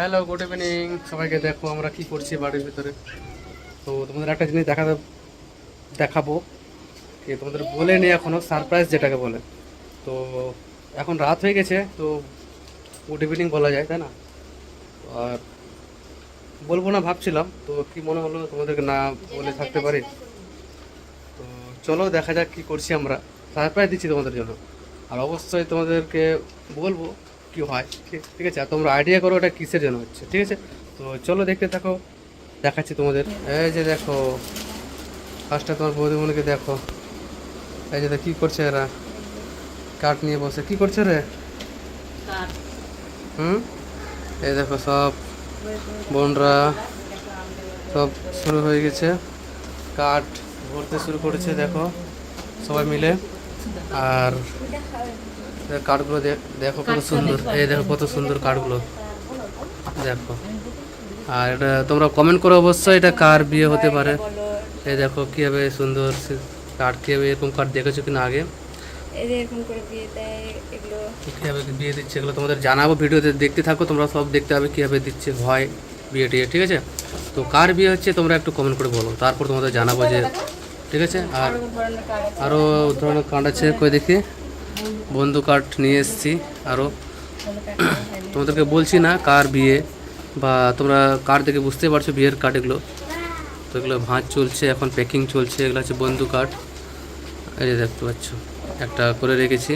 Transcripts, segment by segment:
Hello good evening সবাইকে দেখো, আমরা কি করছি বাড়ির ভিতরে? তো তোমাদের একটা জিনিস দেখা দেখাবো। যে তোমাদের বলে নেই এখনও সারপ্রাইজ যেটাকে বলে। তো এখন রাত হয়ে গেছে, তো গুড ইভিনিং বলা যায়, তাই না? আর বলব না, ভাবছিলাম। তো কি মনে হলো তোমাদেরকে না বলে থাকতে পারি? তো চলো, দেখা যাক কি করছি আমরা। সারপ্রাইজ দিচ্ছি তোমাদের জন্য। আর অবশ্যই তোমাদেরকে বলব কি হয়? ঠিক আছে আর তোমরা আইডিয়া করো এটা কিসের জন্য হচ্ছে ঠিক আছে? তো চলো দেখতে থাকো দেখাচ্ছি তোমাদের। এই যে দেখো ফার্স্টে তোমার বৌদিমণিকে দেখো। এই যে কি করছে এরা? কাঠ নিয়ে বসে। কি করছে রে? হুম? এই দেখো সব বোনরা সব শুরু হয়ে গেছে। কাঠ ভরতে শুরু করেছে দেখো সবাই মিলে। আর কাঠগুলো দেখো কত সুন্দর। এই দেখো কত সুন্দর কাঠগুলো দেখো। আর এটা তোমরা কমেন্ট করো অবশ্যই এটা কার বিয়ে হতে পারে। এই দেখো কীভাবে সুন্দর কাঠ কীভাবে এরকম কাঠ দেখেছ কিনা আগে? কীভাবে বিয়ে দিচ্ছে এগুলো তোমাদের জানাব ভিডিওতে। দেখতে থাকো তোমরা সব দেখতে হবে কীভাবে দিচ্ছে হয় বিয়ে টিয়ে ঠিক আছে? তো কার বিয়ে হচ্ছে তোমরা একটু কমেন্ট করে বলো। তারপর তোমাদের জানাব যে ঠিক আছে? আর কার্ড আরও ধরনের কার্ড আছে কই দেখি। বন্ধু কার্ড নিয়ে এসেছি আরও তোমাদেরকে বলছি না কার বিয়ে বা তোমরা কার দেখে বুঝতে পারছ বিয়ের কার্ড এগুলো। তো এগুলো ভাঁজ চলছে, এখন প্যাকিং চলছে, এগুলো হচ্ছে বন্ধু কার্ড এই যে দেখতে পাচ্ছ, একটা করে রেখেছি।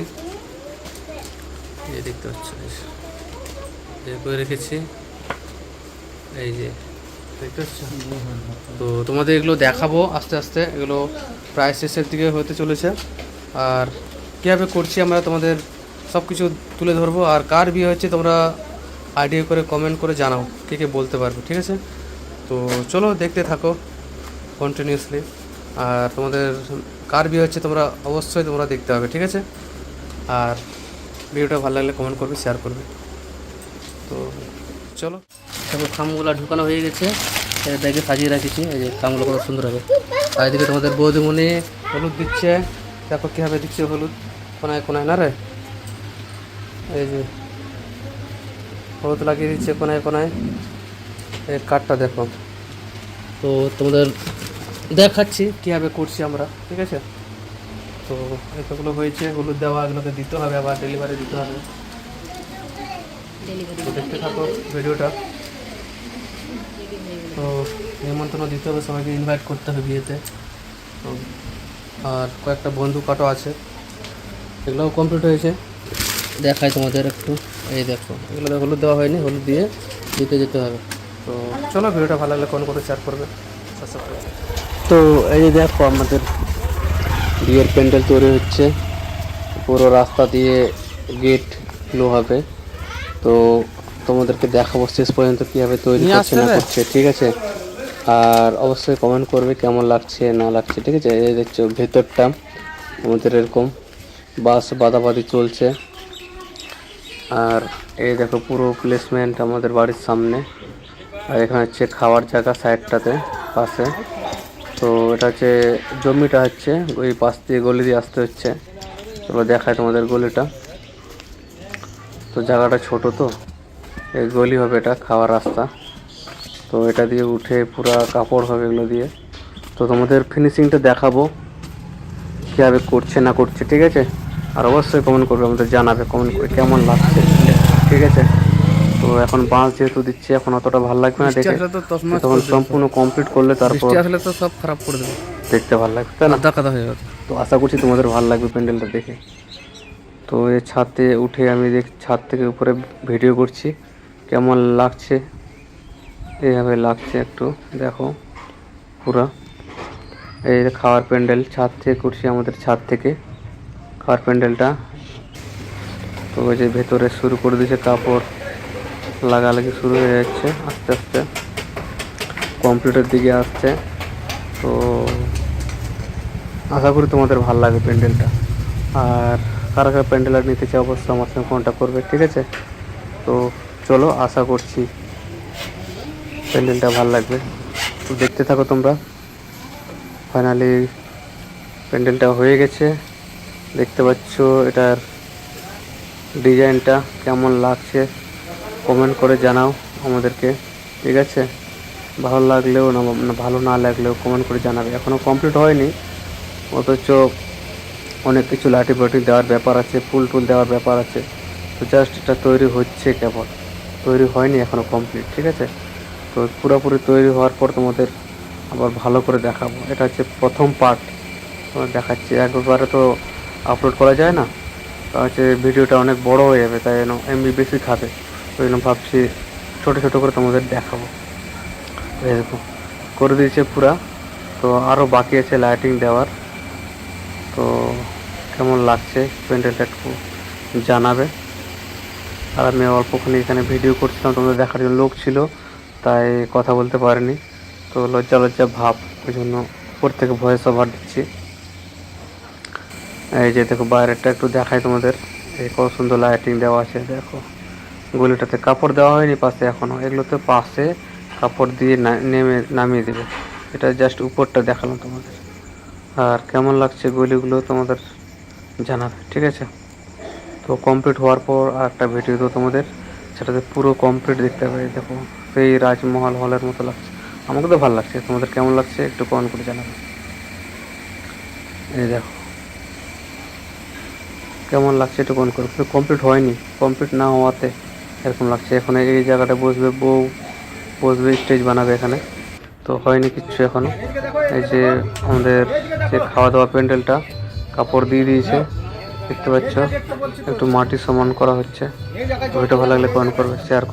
এই দেখতে পাচ্ছ এই করে রেখেছি। এই যে, দেখতে পাচ্ছ? তো তোমাদের এগুলো দেখাবো আস্তে আস্তে, এগুলো প্রায় শেষের দিকে হতে চলেছে। আর কীভাবে করছি আমরা তোমাদের সব কিছু তুলে ধরবো, আর কার বিয়ে হচ্ছে তোমরা আইডিয়া করে কমেন্ট করে জানাও, কে কে বলতে পারবে, ঠিক আছে? তো চলো দেখতে থাকো কন্টিনিউসলি আর তোমাদের কার বিয়ে হচ্ছে তোমরা অবশ্যই তোমরা দেখতে হবে ঠিক আছে? আর ভিডিওটা ভালো লাগলে কমেন্ট করবে শেয়ার করবে। তো চলো। দেখো, খামগুলো ঢুকানো হয়ে গেছে ব্যাগে সাজিয়ে রাখেছি, এই যে খামগুলো কত সুন্দর হবে। আর এদিকে তোমাদের বৌদিমণি হলুদ দিচ্ছে, দেখো কীভাবে দিচ্ছে হলুদ। কোনায় কোনায় না রে? এই যে, হলুদ লাগিয়ে দিচ্ছে কোনায় কোনায়। এই কাঠটা দেখো। তো তোমাদের দেখাচ্ছি কীভাবে করছি আমরা, ঠিক আছে? তো এতগুলো হয়েছে, হলুদ দেওয়া এগুলোকে দিতে হবে, আবার ডেলিভারি দিতে হবে। দেখতে থাকো ভিডিওটা। তো নিমন্ত্রণ দিতে হবে সবাইকে ইনভাইট করতে হবে বিয়েতে। আর কয়েকটা বন্ধু কাটো আছে। এগুলোও কমপ্লিট হয়েছে। দেখাই তোমাদের একটু। এই দেখো এগুলো হলুদ দেওয়া হয়নি হলুদ দিয়ে দিতে যেতে হবে। তো চলো ভিডিওটা ভালো লাগলে কোন করে শেয়ার করবে। তো এই যে দেখো আমাদের বিয়ের প্যান্ডেল তৈরি হচ্ছে। পুরো রাস্তা দিয়ে গেট লো হবে। তো তোমাদেরকে দেখাবো শেষ পর্যন্ত কীভাবে তৈরি করছে না করছে ঠিক আছে? আর অবশ্যই কমেন্ট করবে কেমন লাগছে না লাগছে ঠিক আছে? এই দেখছ ভেতরটা আমাদের এরকম বাস বাদাবাদি চলছে। আর এই দেখো পুরো প্লেসমেন্ট আমাদের বাড়ির সামনে। আর এখানে হচ্ছে খাওয়ার জায়গা সাইডটাতে পাশে। তো এটা হচ্ছে জমিটা হচ্ছে, ওই পাশ দিয়ে গলি দিয়ে আসতে হচ্ছে। চলো দেখায় তোমাদের গলিটা। তো জায়গাটা ছোট তো, এই গলি হবে এটা, খাওয়ার রাস্তা। তো এটা দিয়ে উঠে পুরা কাপড় হবে এগুলো দিয়ে। তো তোমাদের ফিনিশিংটা দেখাবো, কীভাবে করছে না করছে, ঠিক আছে? আর অবশ্যই কমেন্ট করবে আমাদের জানাবে কমেন্ট করে কেমন লাগছে। ঠিক আছে? তো এখন বাঁশ যেহেতু দিচ্ছে এখন অতটা ভালো লাগবে না দেখে। তখন সম্পূর্ণ কমপ্লিট করলে তারপর আসলে তো সব খারাপ করে দেবে। দেখতে ভালো লাগবে তাই না? কাদা হয়ে যাবে। তো আশা করছি তোমাদের ভালো লাগবে প্যান্ডেলটা দেখে। তো এই ছাদে উঠে আমি দেখ ছাদ থেকে উপরে ভিডিও করছি। কেমন লাগছে? এইভাবে লাগছে একটু দেখো। পুরা। এই খাওয়ার প্যান্ডেল ছাদ থেকে করছি আমাদের ছাদ থেকে। খাওয়ার প্যান্ডেলটা? তো ওই যে ভেতরে শুরু করে দিয়েছে কাপড়। লাগালাগি শুরু হয়ে যাচ্ছে, আস্তে আস্তে। কমপ্লিটের দিকে আসছে। তো আশা করি তোমাদের ভালো লাগে প্যান্ডেলটা। আর কারা কারা প্যান্ডেল আর নিতে চাই অবশ্যই আমার সঙ্গে কন্ট্যাক্ট করবে, ঠিক আছে? তো চলো, আশা করছি প্যান্ডেলটা ভালো লাগবে। তো দেখতে থাকো তোমরা। ফাইনালি প্যান্ডেলটা হয়ে গেছে। দেখতে পাচ্ছ এটার ডিজাইনটা কেমন লাগছে? কমেন্ট করে জানাও আমাদেরকে, ঠিক আছে? ভালো লাগলেও না ভালো না লাগলেও কমেন্ট করে জানাবে। এখনও কমপ্লিট হয়নি, অথচ অনেক কিছু লাঠি বাটি দেওয়ার ব্যাপার আছে, ফুল টুল দেওয়ার ব্যাপার আছে। তো জাস্ট এটা তৈরি হচ্ছে কেবল। তৈরি হয়নি এখনও কমপ্লিট ঠিক আছে? তো পুরোপুরি তৈরি হওয়ার পর তোমাদের আবার ভালো করে দেখাবো। এটা হচ্ছে প্রথম পার্ট দেখাচ্ছি। একবারে তো আপলোড করা যায় না হচ্ছে ভিডিওটা অনেক বড় হয়ে যাবে, তাই জন্য এমবি বেশি খাবে। ওই জন্য ভাবছি ছোটো ছোটো করে তোমাদের দেখাবো। দেখো, করে দিয়েছে পুরা, তো আরও বাকি আছে লাইটিং দেওয়ার। তো কেমন লাগছে প্যান্ডেলটা একটু জানাবে। আর আমি অল্পখানি এখানে ভিডিও করছিলাম, তোমাদের দেখার জন্য লোক ছিল, তাই কথা বলতে পারিনি। তো লজ্জা লজ্জা ভাব, ওই জন্য উপর থেকে ভয়েস ওভার দিচ্ছি। এই যে দেখো বাইরেটা একটু দেখাই তোমাদের। এই কত সুন্দর লাইটিং দেওয়া আছে, দেখো। গলিটাতে কাপড় দেওয়া হয়নি, পাশে এখনও। এগুলোতে পাশে কাপড় দিয়ে নেমে নামিয়ে দেবে। এটা জাস্ট উপরটা দেখালাম তোমাদের। আর কেমন লাগছে গলিগুলো তোমাদের জানাবে, ঠিক আছে? তো কমপ্লিট হওয়ার পর আর একটা ভিডিও তো তোমাদের। সেটাতে পুরো কমপ্লিট দেখতে পাবে দেখো। সেই রাজমহল হলের মতো লাগছে। আমাকে তো ভালো লাগছে। তোমাদের কেমন লাগছে একটু কমেন্ট করে জানাবে। এই দেখো। কেমন লাগছে একটু কমেন্ট করো। কমপ্লিট হয়নি। কমপ্লিট না হওয়াতে এরকম লাগছে। এখন এই জায়গাটা বসবে, বউ বসবে স্টেজ বানাবে এখানে। তো হয়নি কিচ্ছু এখনও এই যে আমাদের যে খাওয়া দাওয়া প্যান্ডেলটা, কাপড় দিয়ে দিয়েছে, দেখতে পাচ্ছ। একটু মাটি সমান করা হচ্ছে। ভিডিও ভালো লাগলে কমেন্ট করবে শেয়ার